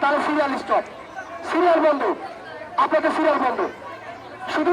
তাহলে serial stop serial বন্ধ। আপনাকে সিরিয়াল বন্ধ। শুধু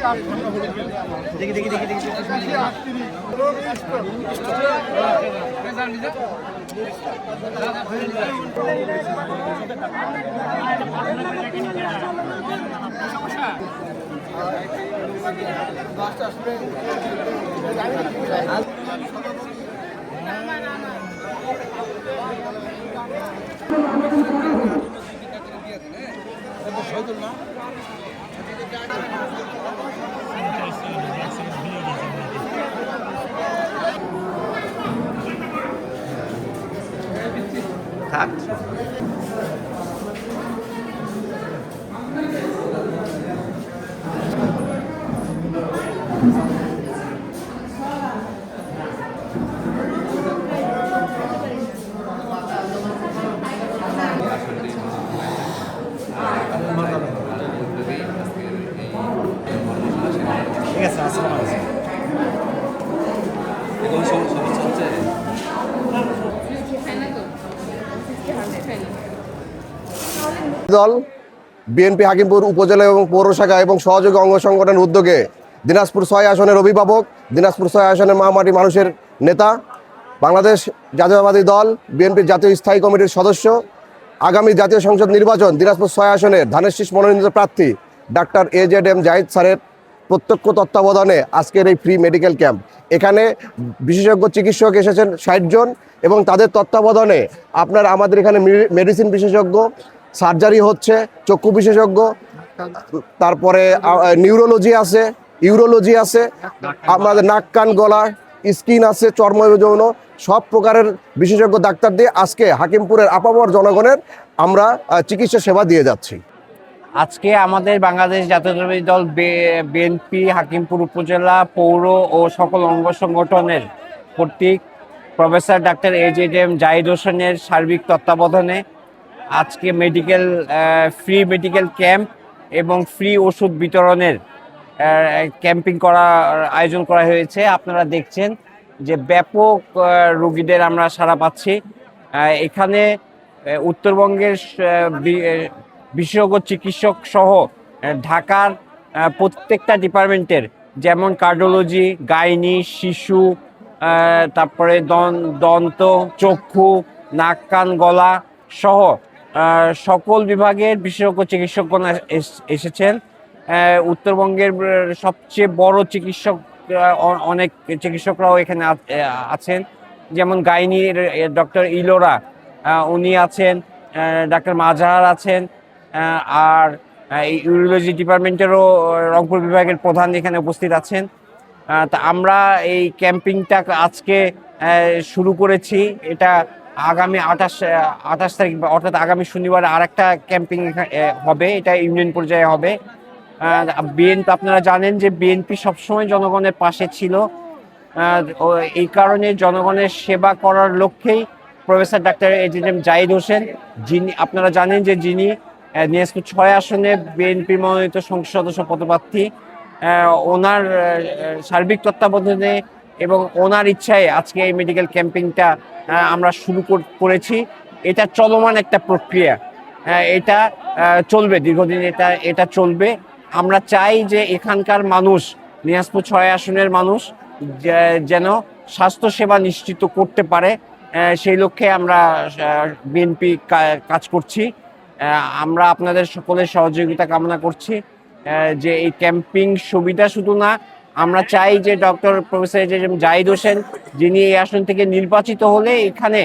থাক Takt. দল, বিএনপি, হাকিমপুর উপজেলা এবং পৌর শাখা এবং সহযোগী অঙ্গ সংগঠনের উদ্যোগে দিনাজপুর ছয় আসনের অভিভাবক, দিনাজপুর ছয় আসনের মহামাটি মানুষের নেতা, বাংলাদেশ জাতীয়তাবাদী দল, বিএনপির জাতীয় স্থায়ী কমিটির সদস্য, আগামী জাতীয় সংসদ নির্বাচন, দিনাজপুর ছয় আসনের ধানের শীষ মনোনীত প্রার্থী doctor A Z M Zahid স্যারের প্রত্যক্ষ তত্ত্বাবধানে আজকের এই ফ্রি মেডিকেল ক্যাম্প। এখানে বিশেষজ্ঞ চিকিৎসক এসেছেন ষাট জন এবং তাদের তত্ত্বাবধানে আপনার আমাদের এখানে মেডিসিন বিশেষজ্ঞ সার্জারি হচ্ছে, চক্ষু বিশেষজ্ঞ, তারপরে নিউরোলজি আছে, ইউরোলজি আছে, আমাদের নাক, কান, গলা, স্কিন আছে চর্ম যৌন, সব প্রকারের বিশেষজ্ঞ ডাক্তার দিয়ে আজকে হাকিমপুরের আপামর জনগণের আমরা চিকিৎসা সেবা দিয়ে যাচ্ছি। আজকে আমাদের বাংলাদেশ জাতীয়তাবাদী দল বিএনপি, হাকিমপুর উপজেলা, পৌর ও সকল অঙ্গ সংগঠনের কর্তৃক professor doctor A Z M Zahid হোসেনের সার্বিক তত্ত্বাবধানে আজকে মেডিকেল ফ্রি মেডিকেল ক্যাম্প এবং ফ্রি ওষুধ বিতরণের ক্যাম্পিং করা আয়োজন করা হয়েছে। আপনারা দেখছেন যে ব্যাপক রোগীদের আমরা সারা পাচ্ছি। এখানে উত্তরবঙ্গের বিশেষজ্ঞ চিকিৎসক সহ ঢাকার প্রত্যেকটা ডিপার্টমেন্টের, যেমন কার্ডিওলজি গাইনি, শিশু তারপরে দন- দন্ত, চক্ষু, নাক, কান, গলা সহ সকল বিভাগের বিশেষজ্ঞ চিকিৎসকগণ এস- এসেছেন। উত্তরবঙ্গের সবচেয়ে বড় চিকিৎসক অনেক চিকিৎসকরাও এখানে আছেন। যেমন গাইনির ডক্টর ইলোরা উনি আছেন ডাক্তার মাজাহার আছেন আর ইউরোলজি ডিপার্টমেন্টেরও রংপুর বিভাগের প্রধান এখানে উপস্থিত আছেন। তা আমরা এই ক্যাম্পিংটা আজকে শুরু করেছি। এটা আগামী আঠাশ আঠাশ তারিখ অর্থাৎ আগামী শনিবার আর একটা ক্যাম্পিং হবে। এটা ইউনিয়ন পর্যায়ে হবে। বিএনপি, আপনারা জানেন যে বিএনপি সবসময় জনগণের পাশে ছিল। এই কারণে জনগণের সেবা করার লক্ষ্যেই professor doctor AZM Zahid Hossain, যিনি, আপনারা জানেন যে যিনি নিয়াজপুর ছয় আসনে বিএনপি মনোনীত সংসদ সদস্য পদপ্রার্থী। ওনার সার্বিক তত্ত্বাবধানে এবং ওনার ইচ্ছায় আজকে এই মেডিকেল ক্যাম্পিংটা আমরা শুরু কর- করেছি। এটা চলমান একটা প্রক্রিয়া। এটা চলবে, দীর্ঘদিন এটা এটা চলবে। আমরা চাই যে এখানকার মানুষ, নিয়াজপুর ছয় আসনের মানুষ যেন স্বাস্থ্য সেবা নিশ্চিত করতে পারে। সেই লক্ষ্যে আমরা বিএনপি কাজ করছি। আমরা আপনাদের সকলের সহযোগিতা কামনা করছি। যে এই ক্যাম্পিং সুবিধা শুধু না আমরা চাই যে ডক্টর প্রফেসর জাহিদ হোসেন যিনি এই আসন থেকে নির্বাচিত হলে এখানে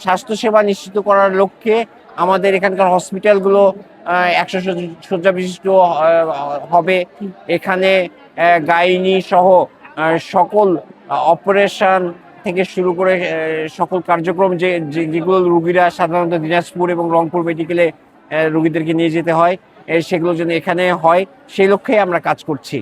স্বাস্থ্যসেবা নিশ্চিত করার লক্ষ্যে আমাদের এখানকার হসপিটালগুলো একশো শয্যা বিশিষ্ট হবে। এখানে গাইনি সহ সকল অপারেশন থেকে শুরু করে সকল কার্যক্রম যে- যেগুলো রুগীরা সাধারণত দিনাজপুর এবং রংপুর মেডিকেলে রুগীদেরকে নিয়ে যেতে হয় সেগুলো যেন এখানে হয়, সেই লক্ষ্যে আমরা কাজ করছি।